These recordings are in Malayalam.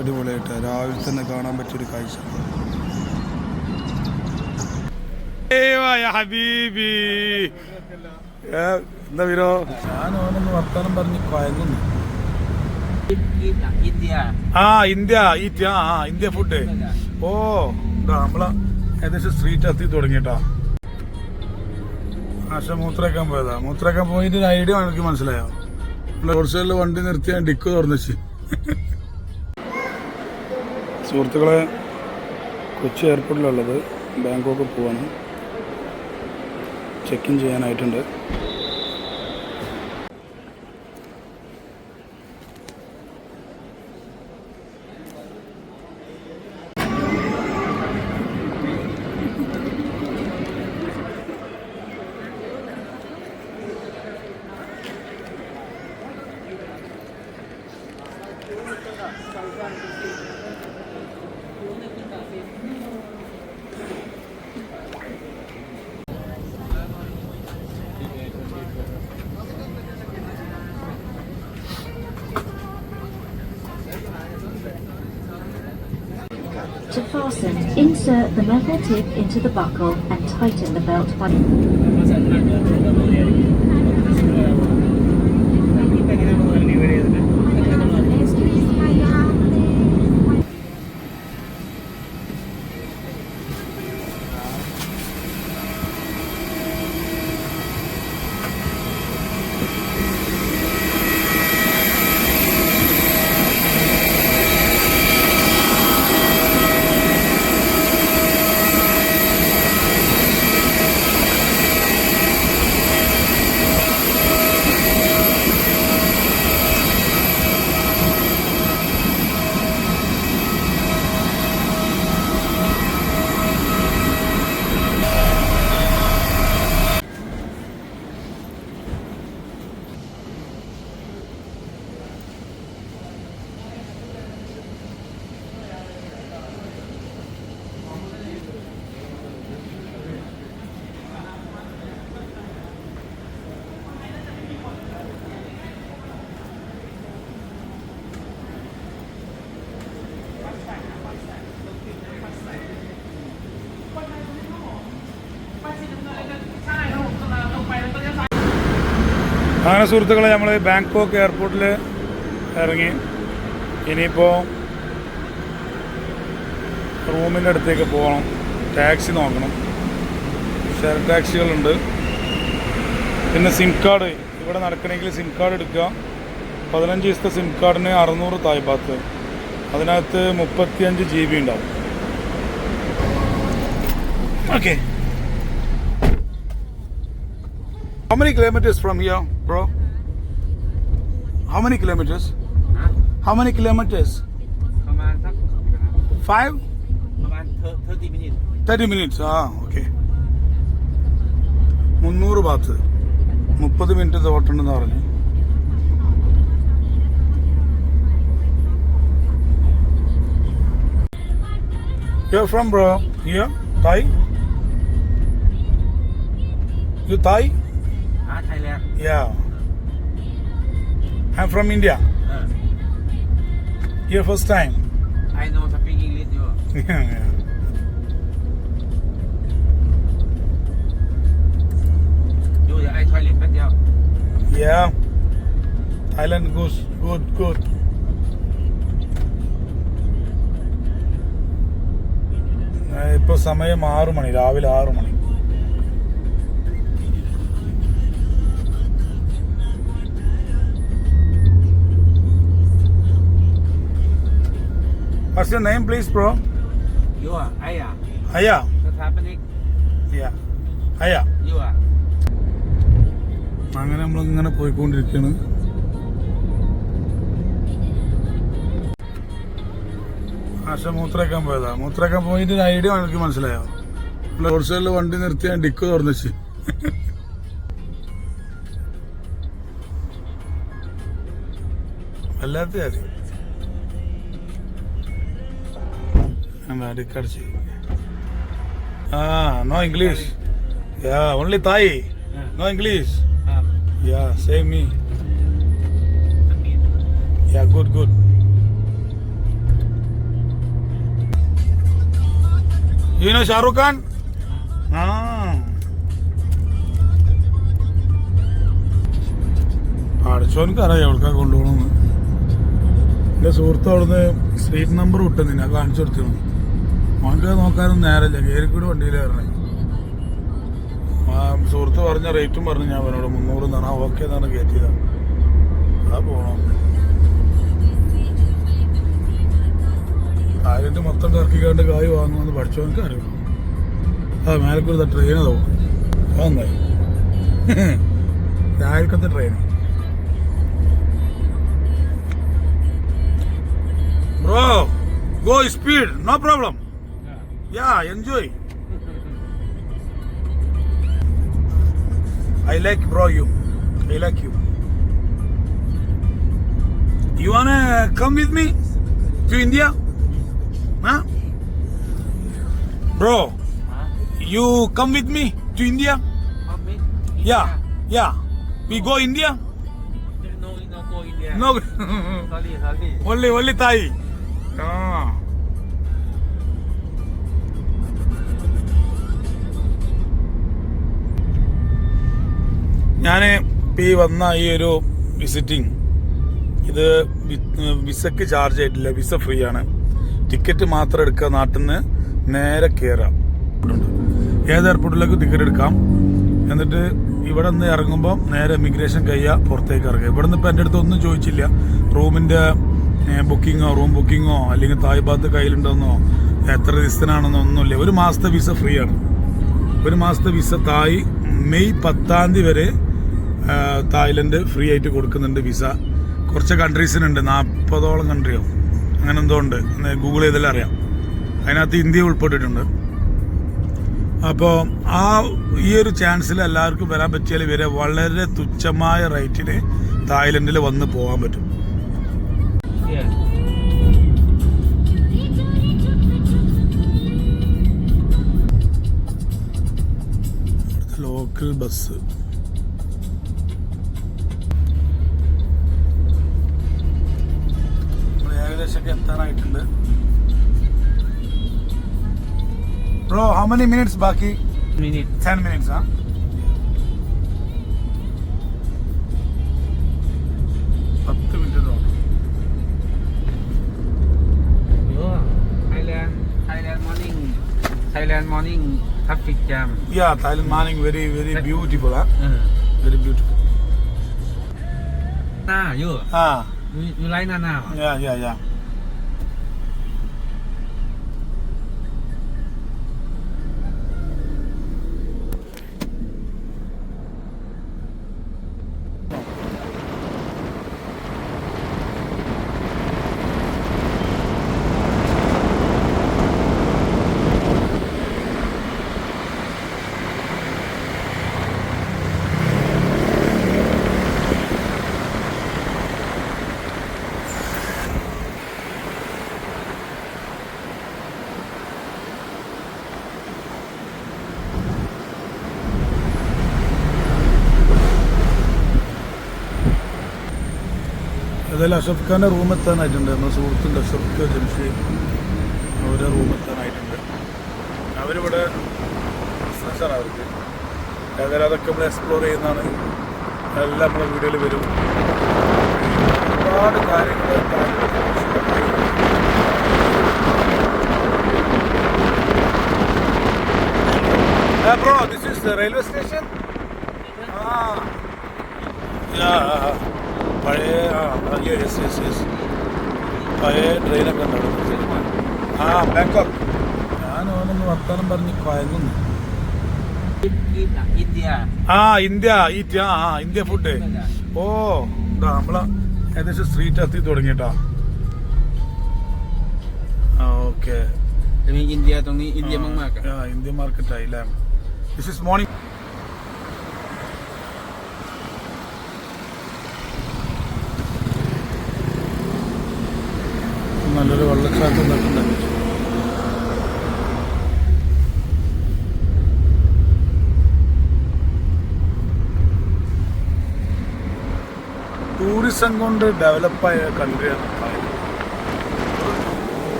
അടിപൊളിയായിട്ട് രാവിലെ തന്നെ കാണാൻ പറ്റിയൊരു കാഴ്ച. ഹബീബി. എന്താ വീരോ ഞാൻ ഓനൊന്ന് വർത്താനം പറഞ്ഞ് കൊയങ്ങുന്നു. India. ആ ഇന്ത്യ ഈറ്റ് ആ ഇന്ത്യ ഫുഡ് ഓ നമ്മളെ ഏകദേശം സ്ട്രീറ്റ് എത്തി തുടങ്ങിട്ടാ. ആശ മൂത്രക്കാൻ പോയതാ. മൂത്രക്കാൻ പോയിട്ട് ഐഡിയ എനിക്ക് മനസ്സിലായോ? നമ്മളെ റോഡ് സൈഡിൽ വണ്ടി നിർത്തി ഞാൻ ഡിക്ക് തുറന്നു വെച്ച് സുഹൃത്തുക്കളെ കൊച്ചി എയർപോർട്ടിലുള്ളത് ബാങ്കോക്ക് പോവാണ്. ചെക്കിൻ ചെയ്യാനായിട്ടുണ്ട്. To fasten, insert the metal tip into the buckle and tighten the belt button. അങ്ങനെ സുഹൃത്തുക്കളെ നമ്മൾ ബാങ്കോക്ക് എയർപോർട്ടിൽ ഇറങ്ങി. ഇനിയിപ്പോൾ റൂമിന്റെ അടുത്തേക്ക് പോകണം. ടാക്സി നോക്കണം. ഷെയർ ടാക്സികളുണ്ട്. പിന്നെ സിം കാർഡ്. ഇവിടെ നടക്കണമെങ്കിൽ സിം കാർഡ് എടുക്കുക. പതിനഞ്ച് ദിവസത്തെ സിം കാർഡിന് അറുന്നൂറ് തായ്പാത്ത്. അതിനകത്ത് മുപ്പത്തിയഞ്ച് ജി ബി ഉണ്ടാവും. Okay. many kilometers from here, bro? How many kilometers? Hả? How many kilometers? ประมาณสัก Five? ประมาณ30 minutes thirty minutes ആ ഓക്കെ മുന്നൂറ് ബാത്ത് മുപ്പത് മിനിറ്റ് തോട്ടുണ്ടെന്ന് പറഞ്ഞു you from bro here Thai you Thai Thailand. Yeah. I'm from India. Uh, Your first time. I know speak English. Yeah, yeah. You the Yeah. Thailand goes good, good. ഇപ്പോൾ സമയം ആറു മണി രാവിലെ ആറു മണി What's your name, please, bro? You are Aya. Aya. What's happening? Yeah. Aya. You are. അങ്ങനെ നമ്മൾ ഇങ്ങനെ പോയിക്കൊണ്ടിരിക്കുകയാണ് ആശ മൂത്രക്കാൻ പോയതാ മൂത്രക്കാൻ പോയിട്ട് ഐഡിയ എനിക്ക് മനസ്സിലായോ റോഡ് വണ്ടി നിർത്തി ഞാൻ ഡിക്ക് തുറന്നിച്ച് വല്ലാത്ത കാര്യം എന്താ അടിക്കടിച്ച് ആ no English yeah only Thai no English yeah save me yeah good good you know Shahrukh Khan ah. പഠിച്ചോനക്കറിയാം എവിടേക്കാ കൊണ്ടുപോകണമെന്ന് എന്റെ സുഹൃത്ത് അവിടുന്ന് സ്ട്രീറ്റ് നമ്പർ വിട്ടെന്ന് ഞാൻ കാണിച്ചു കൊടുത്തിരുന്നു. അവനക്ക് നോക്കാനൊന്നും നേരമില്ല. കയറിക്കൂടി വണ്ടിയിൽ കയറണേ സുഹൃത്ത് പറഞ്ഞ റേറ്റും പറഞ്ഞു ഞാൻ അവനോട്. മുന്നൂറ് എന്നാണ്. ആ ഓക്കെ എന്നാണ് കയറ്റിയത്. അതാ പോണം. കായലിന്റെ മൊത്തം കറക്കിക്കാണ്ട് കായ് വാങ്ങുമെന്ന് പഠിച്ചവനക്ക് അറിയാം. ആ മേലക്കൂർ ട്രെയിൻ അതോ അതെന്നായി രാവിലത്തെ train bro go speed no problem Yeah, enjoy. I like bro you. I like you. You wanna come with me to India? Huh? Bro, you come with me to India? Yeah, yeah. We go India? No, no go India. No. only, only Thai. Ah. ഞാൻ ഈ വന്ന ഈ ഒരു വിസിറ്റിംഗ് ഇത് വിസക്ക് ചാർജ് ആയിട്ടില്ല വിസ ഫ്രീ ആണ് ടിക്കറ്റ് മാത്രം എടുക്കുക നാട്ടിൽ നിന്ന് നേരെ കയറാം ഏത് എയർപോർട്ടിലേക്ക് ടിക്കറ്റ് എടുക്കാം? എന്നിട്ട് ഇവിടെ നിന്ന് ഇറങ്ങുമ്പോൾ നേരെ ഇമിഗ്രേഷൻ കഴിയുക പുറത്തേക്ക് ഇറങ്ങുക. ഇവിടെ നിന്ന് ഇപ്പം എന്റെ അടുത്ത് ഒന്നും ചോദിച്ചില്ല. റൂമിന്റെ ബുക്കിങ്ങോ റൂം ബുക്കിങ്ങോ അല്ലെങ്കിൽ തായ് ബാത്ത് കയ്യിലുണ്ടെന്നോ എത്ര ദിവസത്തിനാണെന്നോ ഒന്നുമില്ല. ഒരു മാസത്തെ വിസ ഫ്രീ ആണ് ഒരു മാസത്തെ വിസ തായ് മെയ് പത്താം തീയതി വരെ തായ്ലൻഡ് ഫ്രീ ആയിട്ട് കൊടുക്കുന്നുണ്ട് വിസ കുറച്ച് കൺട്രീസിനുണ്ട് നാൽപ്പതോളം കൺട്രിയോ അങ്ങനെ എന്തോ ഉണ്ട്. ഗൂഗിൾ ചെയ്തെല്ലാം അറിയാം. അതിനകത്ത് ഇന്ത്യ ഉൾപ്പെട്ടിട്ടുണ്ട്. അപ്പോൾ ആ ഈ ഒരു ചാൻസിൽ എല്ലാവർക്കും വരാൻ പറ്റിയാൽ ഇവരെ വളരെ തുച്ഛമായ റേറ്റിന് തായ്ലൻഡിൽ വന്ന് പോകാൻ പറ്റും. ലോക്കൽ ബസ് ഏകദേശമൊക്കെ എത്താനായിട്ടുണ്ട് ബ്രോ ഹൗ മെനി മിനിറ്റ്സ് ബാക്കി Minute. ടെൻ മിനിറ്റ്സ് ആ പത്ത് മിനിറ്റ് തോന്നുന്നു. Thailand. Morning. Traffic jam. Uh. you. You, you like Nana? യാ ഏതായാലും അഷഫ് ഖാന്റെ റൂം എത്താനായിട്ടുണ്ട് നമ്മുടെ സുഹൃത്തുണ്ട് അഷഫ് ഖാൻ ജംഷി അവരെ റൂം എത്താനായിട്ടുണ്ട്. അവരിവിടെ ബിസിനസ്സാണ് അവർക്ക്. ഏതായാലും അതൊക്കെ നമ്മൾ എക്സ്പ്ലോർ ചെയ്യുന്നതാണ്. എല്ലാം നമ്മുടെ വീഡിയോയിൽ വരും. ഒരുപാട് കാര്യങ്ങൾ bro this is railway station ah. പഴയ ആ യെസ് യെസ് യെസ് പഴയ ട്രെയിനൊക്കെ ആ ബാങ്കോക്ക് ഞാൻ ഓനൊന്ന് വർത്തമാനം പറഞ്ഞ് കൊയങ്ങുന്നു. ആ ഇന്ത്യ ഈറ്റ് ആ ആ ഇന്ത്യ ഫുഡ് ഓ ഇതാ നമ്മളെ ഏകദേശം സ്ട്രീറ്റ് എത്തി തുടങ്ങിട്ടാ ഓക്കെ ഇന്ത്യ ഇന്ത്യ മാർക്കറ്റ് ആയില്ല ദിസ് ഇസ് മോർണിംഗ് ഇന്നൊരു വെള്ളച്ചാട്ടം നട്ടുണ്ടാക്കി ടൂറിസം കൊണ്ട് ഡെവലപ്പായ കൺട്രിയാണ്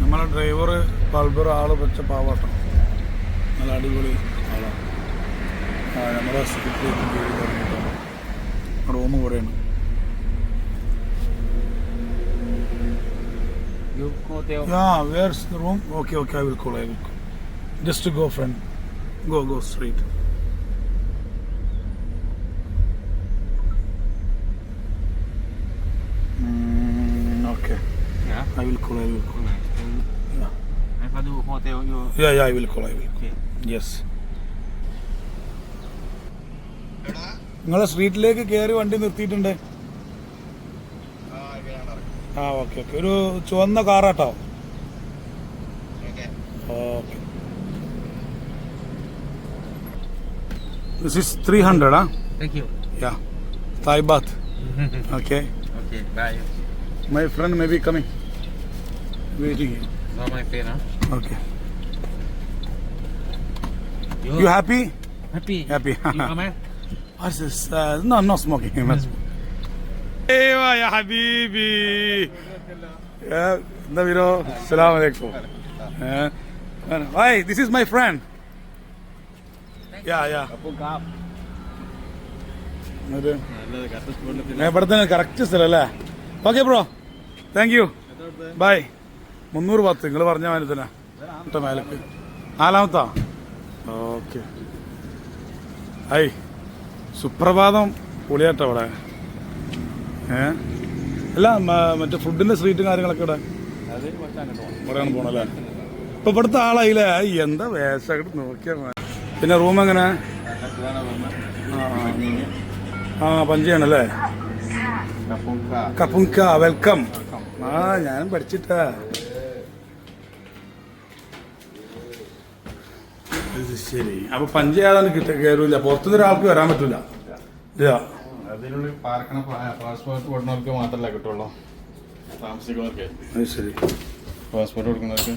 നമ്മളെ ഡ്രൈവർ പൾബർ ആൾ വെച്ച പാവാട്ടം. നല്ല അടിപൊളി ആളാണ്. നമ്മുടെ secretary റൂം ഇവിടെയാണ് You hotel. Yeah, where's the room? Okay, okay, I will call, I will call. Just to go, friend. Go, go straight. Mm, okay, Yeah. I will call, I will call. Yeah. I can do hotel. You. Yeah, yeah, I will call, I will call. Okay. Yes. നിങ്ങളെ സ്ട്രീറ്റിലേക്ക് കയറി വണ്ടി നിർത്തിയിട്ടുണ്ട്. ആ ഓക്കെ ഓക്കെ ഒരു ചുവന്ന കാറാട്ടോ. Okay. This is three hundred ah. Yeah Thai baht okay my friend may be coming waiting? Okay you happy happy Happy. versus uh, no, I'm not smoking. Ewa ya habibi. Yeah, Nabiro, salam alaikum. Hey, this is my friend. Yeah, yeah. ഇവിടെ തന്നെ കറക്റ്റ് സ്ഥലം അല്ലേ okay bro thank you bye മുന്നൂറ് പത്ത് നിങ്ങൾ പറഞ്ഞ മാതിരി തന്നെ കേട്ടോ മേലക്ക് നാലാമത്താ ഓക്കെ ഐ സുപ്രഭാതം പൊളിയാട്ടോ അവിടെ. ഏ? അല്ല മറ്റേ ഫുഡിന്റെ സ്ട്രീറ്റും കാര്യങ്ങളൊക്കെ ഇവിടെ? ഇവിടെയാണ് പോണല്ലേ? ഇപ്പൊ ഇവിടുത്തെ ആളായില്ലേ? എന്താ വേഷം നോക്കിയാ. പിന്നെ റൂം എങ്ങനെ? ആ, പഞ്ചയാണല്ലേ? കപ്പുങ്ക വെൽക്കം ആ ഞാനും പഠിച്ചിട്ടാ. ഇത് ശരി. അപ്പൊ പഞ്ചായതാണ് കിട്ട കയറൂല പുറത്തുനിന്ന് ഒരാൾക്ക് വരാൻ പറ്റൂല. ഇല്ല. അതിനുള്ളിൽ പാർക്കണ പാസ്പോർട്ട് കൊടുക്കുന്നവർക്ക് മാത്രമല്ല കിട്ടുള്ളൂ. താമസിക്കുന്നവർക്ക്. അത് ശരി. പാസ്പോർട്ട് കൊടുക്കുന്നവർക്ക്.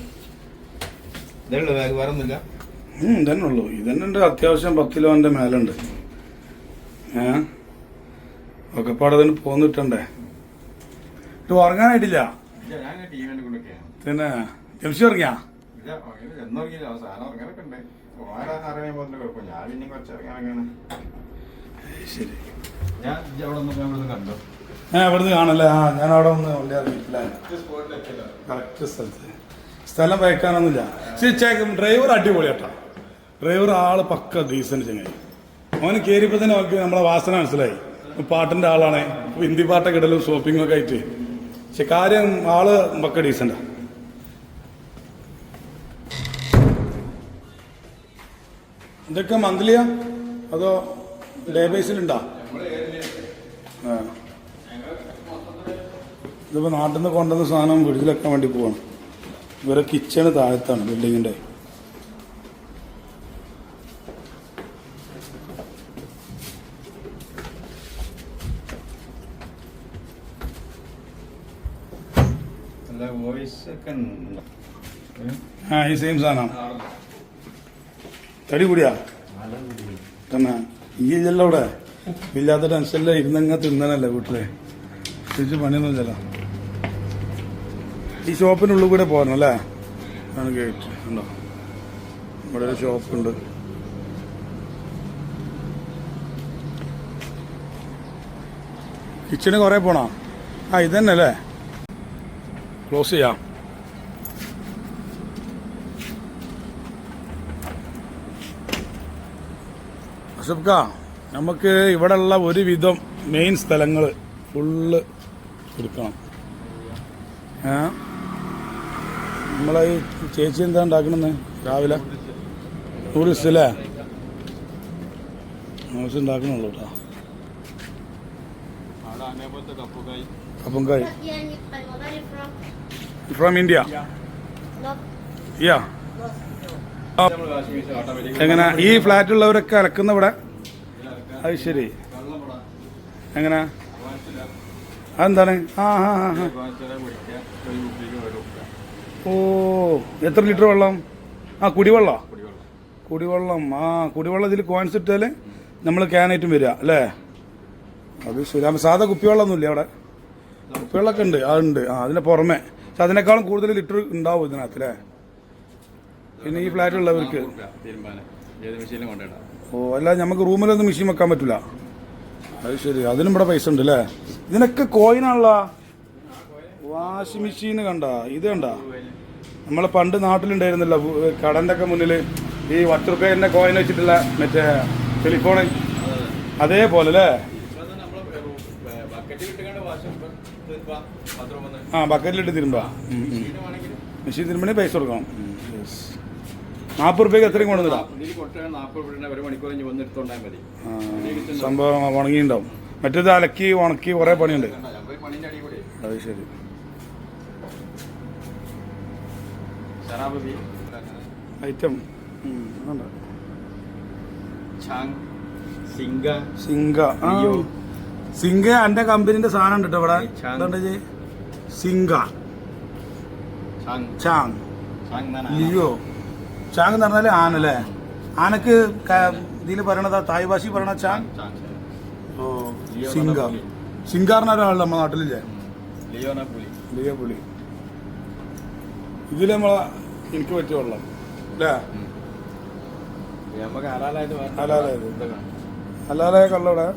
ഇതേ ഉള്ളൂ ബാഗ് വേറെ ഒന്നുമില്ല ഇതന്നെ ഉള്ളൂ. ഇതന്നെ ഉണ്ട്. അത്യാവശ്യം പത്ത് കിലോന്റെ മേലുണ്ട്. ഏ? ഒക്കെ പാടതിന് പോന്നിട്ടണ്ടേ ഇത് ഉറങ്ങാനായിട്ടില്ല. പിന്നെ ജംഷി ഉറങ്ങിയാ? ഇല്ല ഉറങ്ങിയില്ല. എന്നുറങ്ങിയില്ല സാധനം ഉറങ്ങാനൊക്കെ ഉണ്ട്. ഞാൻ പിന്നെ കുറച്ച് ശരി. ഞാൻ അവിടെ നിന്ന് ഇവിടെ കണ്ടു. ഞാൻ ഇവിടുന്ന് കാണല്ലേ ആ ഞാൻ അവിടെ ഒന്ന് കറക്റ്റ് സ്ഥലത്ത്. സ്ഥലം വയ്ക്കാനൊന്നുമില്ല ശരി ചേക്കും ഡ്രൈവർ അടിപൊളി കേട്ടോ. ഡ്രൈവർ ആൾ പക്ക ഡീസന്റ് ചങ്ങായി. അവന് കയറിയപ്പോ തന്നെ അവർക്ക് നമ്മളെ വാസന മനസ്സിലായി. പാട്ടിന്റെ ആളാണ്. ഹിന്ദി പാട്ടൊക്കെ ഇടലും ഷോപ്പിംഗ് ഒക്കെ ആയിട്ട്. പക്ഷെ കാര്യം ആൾ പക്ക ഡീസന്റാ ഇതൊക്കെ മന്ത്ലിയാ അതോ ഡേ ബേസിലുണ്ടോ ആ. ഇതിപ്പോ നാട്ടിൽ നിന്ന് കൊണ്ടുവന്ന സാധനം വീട്ടിലെക്കാൻ വേണ്ടി പോവാണ്. ഇവരെ കിച്ചണ് താഴത്താണ് ബിൽഡിങ്ങിന്റെ ആ ഈ സെയിം സാധനം. തടി കൂടിയാ തന്നെ. ഈ ഇല്ലല്ലോ അവിടെ. ഇല്ലാത്ത ടെൻഷനില്ല ഇരുന്നങ്ങ തിന്നണല്ലേ വീട്ടിൽ. തിരിച്ച് ചില ഈ ഷോപ്പിനുള്ളിൽ കൂടെ പോരണം അല്ലേ? ആണ് ഗേറ്റ് ഉണ്ടോ? ഇവിടെ ഒരു ഷോപ്പുണ്ട്. കിച്ചണ് കുറേ പോണോ? ആ ഇതന്നെ അല്ലേ? ക്ലോസ് ചെയ്യാം. അസബ്ക നമുക്ക് ഇവിടെയുള്ള ഒരുവിധം മെയിൻ സ്ഥലങ്ങൾ ഫുള്ള് എടുക്കണം. ഏ? നമ്മളെ ഈ ചേച്ചി എന്താ ഉണ്ടാക്കണെന്ന് രാവിലെ? ടൂറിസ്റ്റ് അല്ലേ ന്യൂസ് ഉണ്ടാക്കണുള്ളൂ കേട്ടോ കപ്പുകായി? ഫ്രോം ഇന്ത്യ യാ എങ്ങനെ? ഈ ഫ്ലാറ്റുള്ളവരൊക്കെ അലക്കുന്ന ഇവിടെ? അത് ശരി. എങ്ങന? അതെന്താണ്? ആ ഹാ ഹാ ഓ എത്ര ലിറ്റർ വെള്ളം? ആ കുടിവെള്ളം. കുടിവെള്ളം. ആ കുടിവെള്ളം ഇതിൽ കോയിൻസ് ഇട്ടാൽ നമ്മൾ ക്യാനായിട്ടും വരിക അല്ലേ? അത് ശരി. അപ്പൊ സാധാ കുപ്പിവെള്ളമൊന്നുമില്ല അവിടെ? കുപ്പിവെള്ളമൊക്കെ ഉണ്ട്. അതുണ്ട് ആ അതിന്റെ പുറമെ. പക്ഷെ അതിനേക്കാളും കൂടുതൽ ലിറ്റർ ഉണ്ടാവും ഇതിനകത്ത് അല്ലേ? പിന്നെ ഈ ഫ്ലാറ്റ് ഉള്ളവർക്ക്? ഓ അല്ല നമുക്ക് റൂമിലൊന്നും മെഷീൻ വെക്കാൻ പറ്റില്ല അത് ശരി. അതിനും ഇവിടെ പൈസ ഉണ്ട് അല്ലേ ഇതിനൊക്കെ കോയിനാണല്ലോ വാഷിംഗ് മെഷീൻ കണ്ട? ഇത് കണ്ട? നമ്മളെ പണ്ട് നാട്ടിലുണ്ടായിരുന്നില്ല കടന്റെ ഒക്കെ മുന്നിൽ ഈ പത്ത് റുപ്യന്റെ കോയിൻ വെച്ചിട്ടുള്ള മറ്റേ ടെലിഫോൺ അതേപോലെ അല്ലേ ആ ബക്കറ്റിലിട്ട് തിരുമ്പാ. മെഷീൻ തിരുമ്പണേ പൈസ കൊടുക്കണം. നാൽപ്പത് റുപ്യക്ക് എത്രയും മതി. സംഭവം ഉണങ്ങിയിട്ടുണ്ടാവും. മറ്റേത് അലക്കി ഉണക്കി കുറേ പണിയുണ്ട്. അത് ശരി. ഐറ്റം. സിംഗ സിംഗ എന്റെ കമ്പനിന്റെ സാധനം ഉണ്ട് കേട്ടോ ഇവിടെ. സിംഗ ചാങ്. ലിയോ. ചാങ് എന്ന് പറഞ്ഞാൽ ആനല്ലേ ആനക്ക് ഇതിൽ പറയണതാ തായ് ഭാഷ പറയണ ചാങ്? ഓ ലിയോ സിംഗ. എന്ന് ഒരാളുടെ നമ്മുടെ നാട്ടിലില്ലേ? ലിയോ പുലി ഇതിൽ നമ്മളെ എനിക്ക് പറ്റിയ വെള്ളം. അല്ലേ. അല്ലാതെ കള്ളവിടെ.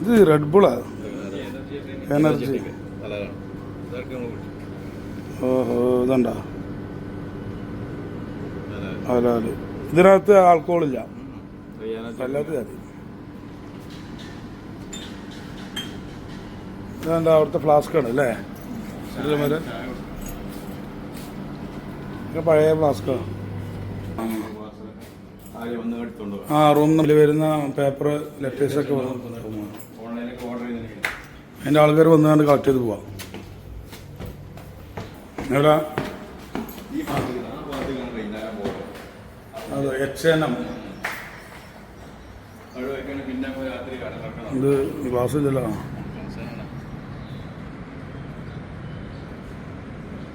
ഇത് റെഡ് ബുളാ എനർജി ഓഹോ ഇതുണ്ടോ? അല്ലാതെ ഇതിനകത്ത് ആൾക്കോളില്ല. അല്ലാത്ത ജാതി. ഇതെന്താ അവിടുത്തെ ഫ്ലാസ്ക് ആണ് അല്ലേ? പഴയ ഫ്ലാസ്ക് ആരെയും ഒന്ന് എടുത്തോണ്ട് ആ റൂമിൽ വരുന്ന പേപ്പർ ലെറ്റേഴ്സ് ഒക്കെ വന്ന്. ഓൺലൈനിലൊക്കെ ഓർഡർ ചെയ്തിട്ടുണ്ടെങ്കിൽ അതിന്റെ ആൾക്കാർ വന്നുകൊണ്ട് കളക്ട് ചെയ്ത് പോവാം. എവിടെ ഈ ഭാഗത്ത് ആ ഭാഗത്ത് കാണാൻ വൈകുന്നേരം പോകും അത് എച്ച് എൻ എം അവിടെ വയ്ക്കുകയാണെങ്കിൽ പിന്നെ അങ്ങ് രാത്രി കട ഇത് ക്ലാസ് ഇല്ലല്ലോ.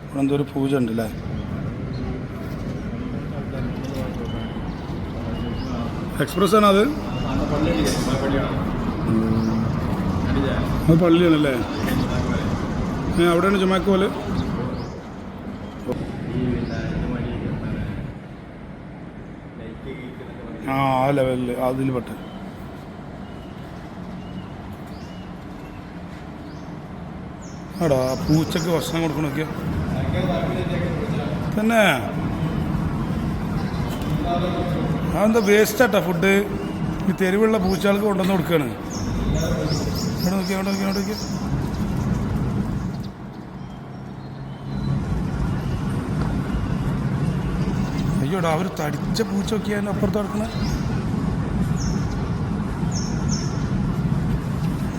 ഇവിടെ എന്തോ ഒരു പൂജ ഉണ്ട് അല്ലേ എക്സ്പ്രസ് ആണ് അത്? അത് പള്ളിയാണല്ലേ? അവിടെയാണ് ജുമാക്ക് പോലെ ആ ആ ലെവലിൽ അതിൽ പെട്ട് എടാ പൂച്ചക്ക് ഭക്ഷണം കൊടുക്കണൊക്കെ. തന്നെ. അതെന്താ വേസ്റ്റ് ആട്ടോ ഫുഡ്? ഈ തെരുവുള്ള പൂച്ചകൾക്ക് കൊണ്ടുവന്ന് കൊടുക്കുകയാണ് ഇവിടെ നോക്കി അവിടെ നോക്കി അവിടെ നോക്കി അയ്യോടാ അവർ തടിച്ച പൂച്ച അപ്പുറത്ത് കിടക്കണേ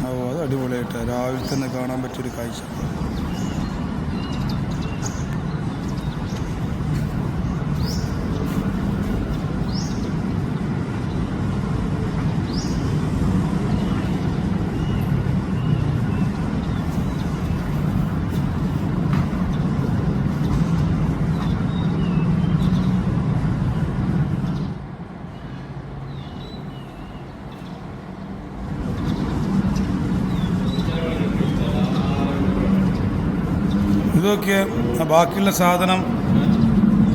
ഓ അത് അടിപൊളിയായിട്ട്. രാവിലെ തന്നെ കാണാൻ പറ്റിയൊരു കാഴ്ച. ഇതൊക്കെ ബാക്കിയുള്ള സാധനം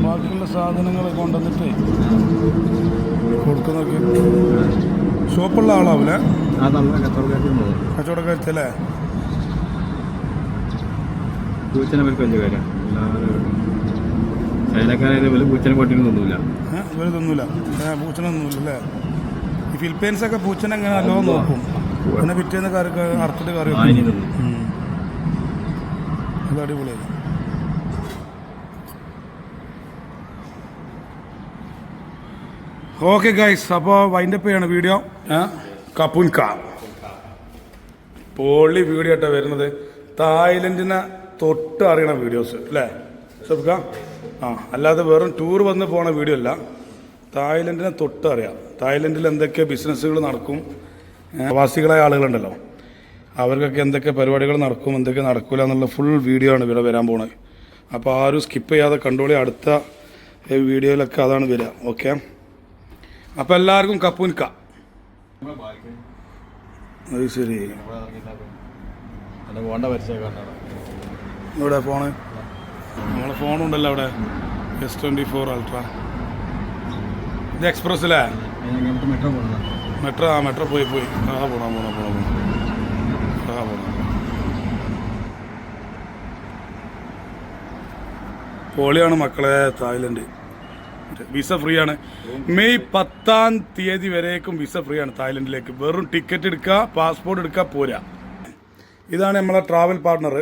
ബാക്കിയുള്ള സാധനങ്ങൾ കൊണ്ടുവന്നിട്ട് കൊടുക്കുന്നൊക്കെ ഷോപ്പുള്ള ആളാവില്ലേ കച്ചവടക്കാരത്തല്ലേ പൂച്ചനെ അവർക്ക് വലിയ കാര്യം ചൈനക്കാരെ വലിയ പൂച്ചനെ തോന്നൂല. ഇവർ തിന്നൂല. ഈ നല്ലോണം നോക്കും? പിന്നെ പിറ്റേന്ന് കറി അറുത്തിട്ട് കറി വെക്കും. തിന്നും അടിപൊളിയായി ഓക്കെ ഗൈസ് അപ്പോൾ വൈൻഡപ്പ് ചെയ്യാണ് വീഡിയോ കപ്പുൻക പൊള്ളി വീഡിയോ ആയിട്ടാണ് വരുന്നത്. തായ്ലൻഡിനെ തൊട്ട് അറിയണ വീഡിയോസ് അല്ലേ? സബ്ക? ആ അല്ലാതെ വെറും ടൂർ വന്ന് പോണ വീഡിയോ അല്ല. തായ്ലൻഡിനെ തൊട്ട് അറിയാം തായ്ലൻഡിൽ എന്തൊക്കെ ബിസിനസ്സുകൾ നടക്കും. പ്രവാസികളായ ആളുകളുണ്ടല്ലോ. അവർക്കൊക്കെ എന്തൊക്കെ പരിപാടികൾ നടക്കും എന്തൊക്കെ നടക്കില്ല എന്നുള്ള ഫുൾ വീഡിയോ ആണ് ഇവിടെ വരാൻ പോണത്. അപ്പോൾ ആരും സ്കിപ്പ് ചെയ്യാതെ കണ്ടോളി അടുത്ത വീഡിയോയിലൊക്കെ അതാണ് വരിക ഓക്കെ അപ്പോൾ എല്ലാവർക്കും കപ്പുൻക അത് ശരി. ഇവിടെ ഫോണ് നമ്മളെ ഫോണുണ്ടല്ലോ അവിടെ. എസ് ട്വന്റി ഫോർ അൾട്ര ഇത് എക്സ്പ്രസ്സിലേ മെട്രോ പോകുന്നത് മെട്രോ ആ മെട്രോ പോയി പോയി. ആ പോണം പോണം പോണം പോണം. പോണം പോളിയാണ് മക്കളെ തായ്ലൻഡ്. വിസ ഫ്രീ ആണ് മെയ് പത്താം തീയതി വരേക്കും വിസ ഫ്രീ ആണ് തായ്ലൻഡിലേക്ക്. വെറും ടിക്കറ്റ് എടുക്കുക പാസ്പോർട്ട് എടുക്കുക പോരാ. ഇതാണ് നമ്മളെ ട്രാവൽ പാർട്ട്ണർ